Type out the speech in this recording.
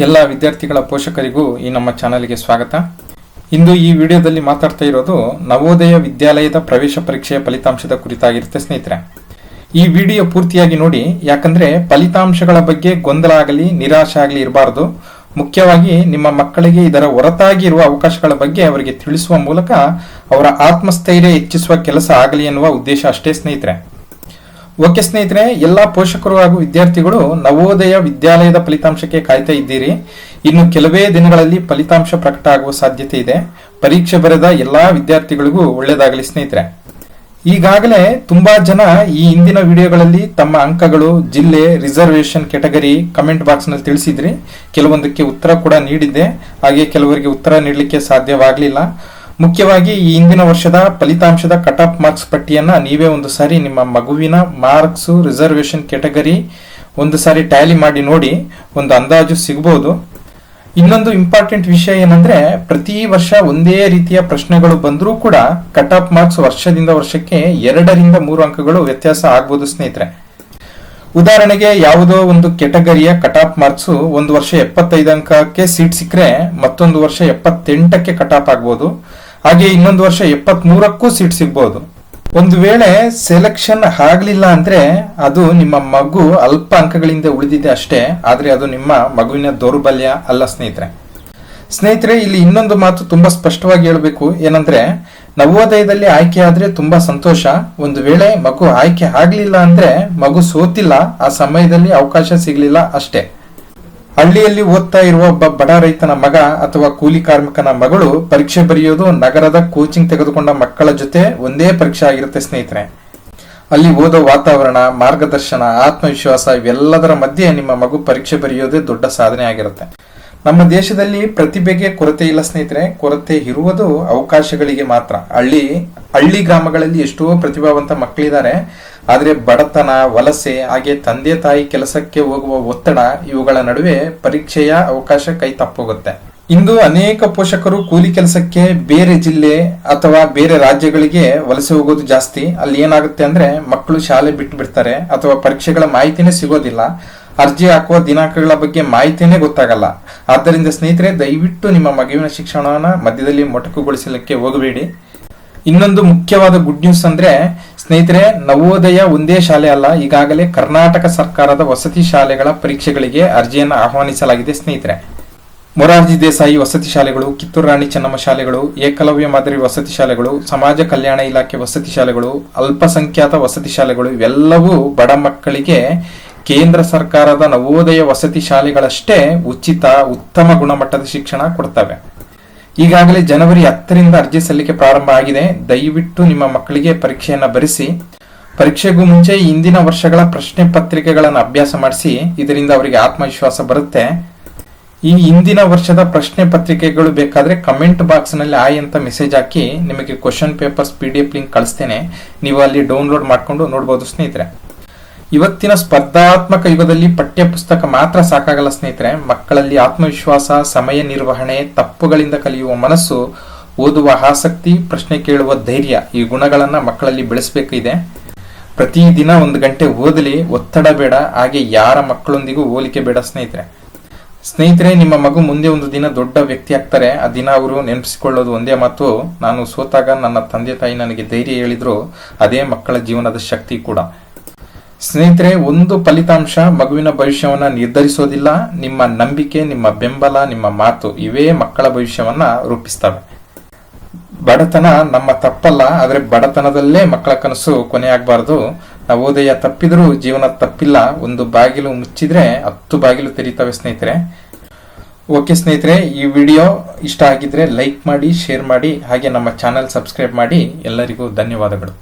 ಎಲ್ಲ ವಿದ್ಯಾರ್ಥಿಗಳ ಪೋಷಕರಿಗೂ ಈ ನಮ್ಮ ಚಾನಲ್ಗೆ ಸ್ವಾಗತ. ಇಂದು ಈ ವಿಡಿಯೋದಲ್ಲಿ ಮಾತಾಡ್ತಾ ಇರೋದು ನವೋದಯ ವಿದ್ಯಾಲಯದ ಪ್ರವೇಶ ಪರೀಕ್ಷೆಯ ಫಲಿತಾಂಶದ ಕುರಿತಾಗಿರುತ್ತೆ ಸ್ನೇಹಿತರೆ. ಈ ವಿಡಿಯೋ ಪೂರ್ತಿಯಾಗಿ ನೋಡಿ, ಯಾಕಂದ್ರೆ ಫಲಿತಾಂಶಗಳ ಬಗ್ಗೆ ಗೊಂದಲ ಆಗಲಿ, ನಿರಾಶೆ ಆಗಲಿ ಇರಬಾರದು. ಮುಖ್ಯವಾಗಿ ನಿಮ್ಮ ಮಕ್ಕಳಿಗೆ ಇದರ ಹೊರತಾಗಿ ಇರುವ ಅವಕಾಶಗಳ ಬಗ್ಗೆ ಅವರಿಗೆ ತಿಳಿಸುವ ಮೂಲಕ ಅವರ ಆತ್ಮಸ್ಥೈರ್ಯ ಹೆಚ್ಚಿಸುವ ಕೆಲಸ ಆಗಲಿ ಎನ್ನುವ ಉದ್ದೇಶ ಅಷ್ಟೇ ಸ್ನೇಹಿತರೆ. ಓಕೆ ಸ್ನೇಹಿತರೆ, ಎಲ್ಲ ಪೋಷಕರು ಹಾಗೂ ವಿದ್ಯಾರ್ಥಿಗಳು ನವೋದಯ ವಿದ್ಯಾಲಯದ ಫಲಿತಾಂಶಕ್ಕೆ ಕಾಯ್ತಾ ಇದ್ದೀರಿ. ಇನ್ನು ಕೆಲವೇ ದಿನಗಳಲ್ಲಿ ಫಲಿತಾಂಶ ಪ್ರಕಟ ಆಗುವ ಸಾಧ್ಯತೆ ಇದೆ. ಪರೀಕ್ಷೆ ಬರೆದ ಎಲ್ಲಾ ವಿದ್ಯಾರ್ಥಿಗಳಿಗೂ ಒಳ್ಳೆಯದಾಗಲಿ ಸ್ನೇಹಿತರೆ. ಈಗಾಗಲೇ ತುಂಬಾ ಜನ ಈ ಹಿಂದಿನ ವಿಡಿಯೋಗಳಲ್ಲಿ ತಮ್ಮ ಅಂಕಗಳು, ಜಿಲ್ಲೆ ರಿಸರ್ವೇಶನ್ ಕೆಟಗರಿ ಕಮೆಂಟ್ ಬಾಕ್ಸ್ನಲ್ಲಿ ತಿಳಿಸಿದ್ರಿ. ಕೆಲವೊಂದಕ್ಕೆ ಉತ್ತರ ಕೂಡ ನೀಡಿದ್ದೆ. ಹಾಗೆ ಕೆಲವರಿಗೆ ಉತ್ತರ ನೀಡಲಿಕ್ಕೆ ಸಾಧ್ಯವಾಗಲಿಲ್ಲ. ಮುಖ್ಯವಾಗಿ ಈ ಹಿಂದಿನ ವರ್ಷದ ಫಲಿತಾಂಶದ ಕಟ್ ಆಫ್ ಮಾರ್ಕ್ಸ್ ಪಟ್ಟಿಯನ್ನ ನೀವೇ ಒಂದು ಸಾರಿ ನಿಮ್ಮ ಮಗುವಿನ ಮಾರ್ಕ್ಸ್ ರಿಸರ್ವೇಶನ್ ಕೆಟಗರಿ ಒಂದು ಸಾರಿ ಟ್ಯಾಲಿ ಮಾಡಿ ನೋಡಿ ಒಂದು ಅಂದಾಜು ಸಿಗಬಹುದು ಇನ್ನೊಂದು ಇಂಪಾರ್ಟೆಂಟ್ ವಿಷಯ ಏನಂದ್ರೆ ಪ್ರತಿ ವರ್ಷ ಒಂದೇ ರೀತಿಯ ಪ್ರಶ್ನೆಗಳು ಬಂದರೂ ಕೂಡ ಕಟ್ ಆಫ್ ಮಾರ್ಕ್ಸ್ ವರ್ಷದಿಂದ ವರ್ಷಕ್ಕೆ ಎರಡರಿಂದ ಮೂರು ಅಂಕಗಳು ವ್ಯತ್ಯಾಸ ಆಗ್ಬೋದು ಸ್ನೇಹಿತರೆ. ಉದಾಹರಣೆಗೆ ಯಾವುದೋ ಒಂದು ಕೆಟಗರಿಯ ಕಟ್ ಆಫ್ ಮಾರ್ಕ್ಸ್ ಒಂದು ವರ್ಷ ಎಪ್ಪತ್ತೈದು ಅಂಕಕ್ಕೆ ಸೀಟ್ ಸಿಕ್ಕರೆ ಮತ್ತೊಂದು ವರ್ಷ ಎಪ್ಪತ್ತೆಂಟಕ್ಕೆ ಕಟ್ ಆಫ್ ಆಗ್ಬೋದು. ಹಾಗೆ ಇನ್ನೊಂದು ವರ್ಷ ಎಪ್ಪತ್ತ್ ಮೂರಕ್ಕೂ ಸೀಟ್ ಸಿಗ್ಬೋದು. ಒಂದು ವೇಳೆ ಸೆಲೆಕ್ಷನ್ ಆಗ್ಲಿಲ್ಲ ಅಂದ್ರೆ ಅದು ನಿಮ್ಮ ಮಗು ಅಲ್ಪ ಅಂಕಗಳಿಂದ ಉಳಿದಿದೆ ಅಷ್ಟೇ, ಆದ್ರೆ ಅದು ನಿಮ್ಮ ಮಗುವಿನ ದೌರ್ಬಲ್ಯ ಅಲ್ಲ ಸ್ನೇಹಿತರೆ. ಸ್ನೇಹಿತರೆ, ಇಲ್ಲಿ ಇನ್ನೊಂದು ಮಾತು ತುಂಬಾ ಸ್ಪಷ್ಟವಾಗಿ ಹೇಳಬೇಕು. ಏನಂದ್ರೆ, ನವೋದಯದಲ್ಲಿ ಆಯ್ಕೆ ಆದ್ರೆ ತುಂಬಾ ಸಂತೋಷ. ಒಂದು ವೇಳೆ ಮಗು ಆಯ್ಕೆ ಆಗ್ಲಿಲ್ಲ ಅಂದ್ರೆ ಮಗು ಸೋತಿಲ್ಲ, ಆ ಸಮಯದಲ್ಲಿ ಅವಕಾಶ ಸಿಗ್ಲಿಲ್ಲ ಅಷ್ಟೇ. ಹಳ್ಳಿಯಲ್ಲಿ ಓದ್ತಾ ಇರುವ ಒಬ್ಬ ಬಡ ರೈತನ ಮಗ ಅಥವಾ ಕೂಲಿ ಕಾರ್ಮಿಕನ ಮಗಳು ಪರೀಕ್ಷೆ ಬರೆಯೋದು ನಗರದ ಕೋಚಿಂಗ್ ತೆಗೆದುಕೊಂಡ ಮಕ್ಕಳ ಜೊತೆ ಒಂದೇ ಪರೀಕ್ಷೆ ಆಗಿರುತ್ತೆ ಸ್ನೇಹಿತರೆ. ಅಲ್ಲಿ ಓದೋ ವಾತಾವರಣ, ಮಾರ್ಗದರ್ಶನ, ಆತ್ಮವಿಶ್ವಾಸ ಇವೆಲ್ಲದರ ಮಧ್ಯೆ ನಿಮ್ಮ ಮಗು ಪರೀಕ್ಷೆ ಬರೆಯೋದೇ ದೊಡ್ಡ ಸಾಧನೆ ಆಗಿರುತ್ತೆ. ನಮ್ಮ ದೇಶದಲ್ಲಿ ಪ್ರತಿಭೆಗೆ ಕೊರತೆ ಇಲ್ಲ ಸ್ನೇಹಿತರೆ. ಕೊರತೆ ಇರುವುದು ಅವಕಾಶಗಳಿಗೆ ಮಾತ್ರ. ಹಳ್ಳಿ ಹಳ್ಳಿ ಗ್ರಾಮಗಳಲ್ಲಿ ಎಷ್ಟೋ ಪ್ರತಿಭಾವಂತ ಮಕ್ಕಳಿದ್ದಾರೆ. ಆದರೆ ಬಡತನ, ವಲಸೆ, ಹಾಗೆ ತಂದೆ ತಾಯಿ ಕೆಲಸಕ್ಕೆ ಹೋಗುವ ಒತ್ತಡ ಇವುಗಳ ನಡುವೆ ಪರೀಕ್ಷೆಯ ಅವಕಾಶ ಕೈ ತಪ್ಪೋಗುತ್ತೆ. ಇಂದು ಅನೇಕ ಪೋಷಕರು ಕೂಲಿ ಕೆಲಸಕ್ಕೆ ಬೇರೆ ಜಿಲ್ಲೆ ಅಥವಾ ಬೇರೆ ರಾಜ್ಯಗಳಿಗೆ ವಲಸೆ ಹೋಗೋದು ಜಾಸ್ತಿ. ಅಲ್ಲಿ ಏನಾಗುತ್ತೆ ಅಂದ್ರೆ ಮಕ್ಕಳು ಶಾಲೆ ಬಿಟ್ಟು ಬಿಡ್ತಾರೆ ಅಥವಾ ಪರೀಕ್ಷೆಗಳ ಮಾಹಿತಿನೇ ಸಿಗೋದಿಲ್ಲ. ಅರ್ಜಿ ಹಾಕುವ ದಿನಾಂಕಗಳ ಬಗ್ಗೆ ಮಾಹಿತಿನೇ ಗೊತ್ತಾಗಲ್ಲ. ಆದ್ದರಿಂದ ಸ್ನೇಹಿತರೆ, ದಯವಿಟ್ಟು ನಿಮ್ಮ ಮಗುವಿನ ಶಿಕ್ಷಣವನ್ನ ಮಧ್ಯದಲ್ಲಿ ಮೊಟಕುಗೊಳಿಸಲಿಕ್ಕೆ ಹೋಗಬೇಡಿ. ಇನ್ನೊಂದು ಮುಖ್ಯವಾದ ಗುಡ್ ನ್ಯೂಸ್ ಅಂದ್ರೆ ಸ್ನೇಹಿತರೆ, ನವೋದಯ ಒಂದೇ ಶಾಲೆ ಅಲ್ಲ, ಈಗಾಗಲೇ ಕರ್ನಾಟಕ ಸರ್ಕಾರದ ವಸತಿ ಶಾಲೆಗಳ ಪರೀಕ್ಷೆಗಳಿಗೆ ಅರ್ಜಿಯನ್ನು ಆಹ್ವಾನಿಸಲಾಗಿದೆ ಸ್ನೇಹಿತರೆ. ಮೊರಾರ್ಜಿ ದೇಸಾಯಿ ವಸತಿ ಶಾಲೆಗಳು, ಕಿತ್ತೂರು ರಾಣಿ ಚೆನ್ನಮ್ಮ ಶಾಲೆಗಳು, ಏಕಲವ್ಯ ಮಾದರಿ ವಸತಿ ಶಾಲೆಗಳು, ಸಮಾಜ ಕಲ್ಯಾಣ ಇಲಾಖೆ ವಸತಿ ಶಾಲೆಗಳು, ಅಲ್ಪಸಂಖ್ಯಾತ ವಸತಿ ಶಾಲೆಗಳು, ಇವೆಲ್ಲವೂ ಬಡ ಮಕ್ಕಳಿಗೆ ಕೇಂದ್ರ ಸರ್ಕಾರದ ನವೋದಯ ವಸತಿ ಶಾಲೆಗಳಷ್ಟೇ ಉಚಿತ, ಉತ್ತಮ ಗುಣಮಟ್ಟದ ಶಿಕ್ಷಣ ಕೊಡ್ತವೆ. ಈಗಾಗಲೇ ಜನವರಿ ಹತ್ತರಿಂದ ಅರ್ಜಿ ಸಲ್ಲಿಕೆ ಪ್ರಾರಂಭ ಆಗಿದೆ. ದಯವಿಟ್ಟು ನಿಮ್ಮ ಮಕ್ಕಳಿಗೆ ಪರೀಕ್ಷೆಯನ್ನು ಬರೆಸಿ. ಪರೀಕ್ಷೆಗೂ ಮುಂಚೆ ಇಂದಿನ ವರ್ಷಗಳ ಪ್ರಶ್ನೆ ಪತ್ರಿಕೆಗಳನ್ನು ಅಭ್ಯಾಸ ಮಾಡಿಸಿ. ಇದರಿಂದ ಅವರಿಗೆ ಆತ್ಮವಿಶ್ವಾಸ ಬರುತ್ತೆ. ಈ ಇಂದಿನ ವರ್ಷದ ಪ್ರಶ್ನೆ ಪತ್ರಿಕೆಗಳು ಬೇಕಾದರೆ ಕಮೆಂಟ್ ಬಾಕ್ಸ್ನಲ್ಲಿ ಆಯ್ ಅಂತ ಮೆಸೇಜ್ ಹಾಕಿ ನಿಮಗೆ question papers P D F link ಕಳಿಸ್ತೇನೆ. ನೀವು ಅಲ್ಲಿ ಡೌನ್ಲೋಡ್ ಮಾಡಿಕೊಂಡು ನೋಡ್ಬೋದು ಸ್ನೇಹಿತರೆ. ಇವತ್ತಿನ ಸ್ಪರ್ಧಾತ್ಮಕ ಯುಗದಲ್ಲಿ ಪಠ್ಯಪುಸ್ತಕ ಮಾತ್ರ ಸಾಕಾಗಲ್ಲ ಸ್ನೇಹಿತರೆ. ಮಕ್ಕಳಲ್ಲಿ ಆತ್ಮವಿಶ್ವಾಸ, ಸಮಯ ನಿರ್ವಹಣೆ, ತಪ್ಪುಗಳಿಂದ ಕಲಿಯುವ ಮನಸ್ಸು, ಓದುವ ಆಸಕ್ತಿ, ಪ್ರಶ್ನೆ ಕೇಳುವ ಧೈರ್ಯ ಈ ಗುಣಗಳನ್ನು ಮಕ್ಕಳಲ್ಲಿ ಬೆಳೆಸಬೇಕಿದೆ. ಪ್ರತಿದಿನ ಒಂದು ಗಂಟೆ ಓದಲಿ, ಒತ್ತಡ ಬೇಡ, ಹಾಗೆ ಯಾರ ಮಕ್ಕಳೊಂದಿಗೂ ಹೋಲಿಕೆ ಬೇಡ ಸ್ನೇಹಿತರೆ. ಸ್ನೇಹಿತರೆ, ನಿಮ್ಮ ಮಗು ಮುಂದೆ ಒಂದು ದಿನ ದೊಡ್ಡ ವ್ಯಕ್ತಿ ಆಗ್ತಾರೆ. ಆ ದಿನ ಅವರು ನೆನಪಿಸಿಕೊಳ್ಳೋದು ಒಂದೇ ಮಾತು, ನಾನು ಸೋತಾಗ ನನ್ನ ತಂದೆ ತಾಯಿ ನನಗೆ ಧೈರ್ಯ ಹೇಳಿದ್ರು, ಅದೇ ಮಕ್ಕಳ ಜೀವನದ ಶಕ್ತಿ ಕೂಡ. ಸ್ನೇಹಿತರೆ, ಒಂದು ಫಲಿತಾಂಶ ಮಗುವಿನ ಭವಿಷ್ಯವನ್ನ ನಿರ್ಧರಿಸೋದಿಲ್ಲ. ನಿಮ್ಮ ನಂಬಿಕೆ, ನಿಮ್ಮ ಬೆಂಬಲ, ನಿಮ್ಮ ಮಾತು ಇವೇ ಮಕ್ಕಳ ಭವಿಷ್ಯವನ್ನ ರೂಪಿಸ್ತವೆ. ಬಡತನ ನಮ್ಮ ತಪ್ಪಲ್ಲ, ಆದರೆ ಬಡತನದಲ್ಲೇ ಮಕ್ಕಳ ಕನಸು ಕೊನೆ ಆಗ್ಬಾರ್ದು ನವೋದಯ ತಪ್ಪಿದ್ರೂ ಜೀವನ ತಪ್ಪಿಲ್ಲ. ಒಂದು ಬಾಗಿಲು ಮುಚ್ಚಿದ್ರೆ ಹತ್ತು ಬಾಗಿಲು ತೆರೀತವೆ ಸ್ನೇಹಿತರೆ. ಓಕೆ ಸ್ನೇಹಿತರೆ, ಈ ವಿಡಿಯೋ ಇಷ್ಟ ಆಗಿದ್ರೆ ಲೈಕ್ ಮಾಡಿ, ಶೇರ್ ಮಾಡಿ, ಹಾಗೆ ನಮ್ಮ ಚಾನೆಲ್ ಸಬ್ಸ್ಕ್ರೈಬ್ ಮಾಡಿ. ಎಲ್ಲರಿಗೂ ಧನ್ಯವಾದಗಳು.